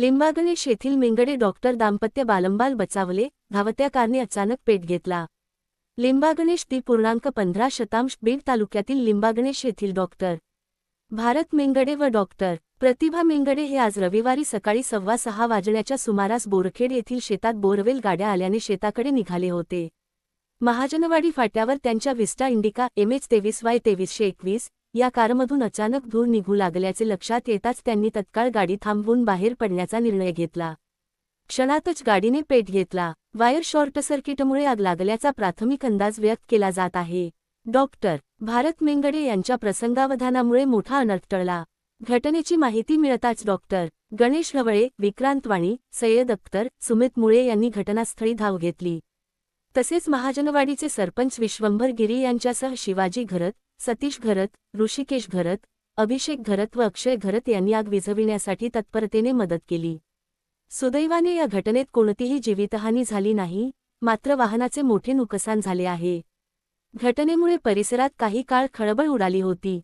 लिंबागणेश येथील मिंगडे डॉक्टर दाम्पत्य बालंबाल बचावले धावत्या कारने अचानक पेट घेतला. लिंबागणेश ती पूर्णांक पंधरा शतांश बीड तालुक्यातील लिंबागणेश येथील डॉक्टर. भारत मेंगडे व डॉक्टर. प्रतिभा मेंगडे हे आज रविवारी सकाळी सव्वा सहा वाजण्याच्या सुमारास बोरखेड येथील शेतात बोरवेल गाड्या आल्याने शेताकडे निघाले होते. महाजनवाडी फाट्यावर त्यांच्या विस्टा इंडिका एम एच तेवीस वाय तेवीसशे एकवीस या कारमधून अचानक धूर निघू लागल्याचे लक्षात येताच त्यांनी तत्काळ गाडी थांबवून बाहेर पडण्याचा निर्णय घेतला. क्षणातच गाडीने पेट घेतला. वायर शॉर्ट सर्किटमुळे आग लागल्याचा प्राथमिक अंदाज व्यक्त केला जात आहे. डॉक्टर भारत मेंगडे यांच्या प्रसंगावधानामुळे मोठा अनर्थ टळला. घटनेची माहिती मिळताच डॉक्टर गणेश ढवळे विक्रांत वाणी सय्यद अख्तर सुमित मुळे यांनी घटनास्थळी धाव घेतली. तसेच महाजनवाडीचे सरपंच विश्वंभर गिरी यांच्यासह शिवाजी घरत सतीश घरत ऋषिकेश घरत अभिषेक घरत व अक्षय घरत यांनी आग विझविण्यासाठी तत्परतेने मदत केली. सुदैवाने या घटनेत कोणतीही जीवितहानी झाली नाही मात्र वाहनाचे मोठे नुकसान झाले आहे. घटनेमुळे परिसरात काही काळ खळबळ उडाली होती.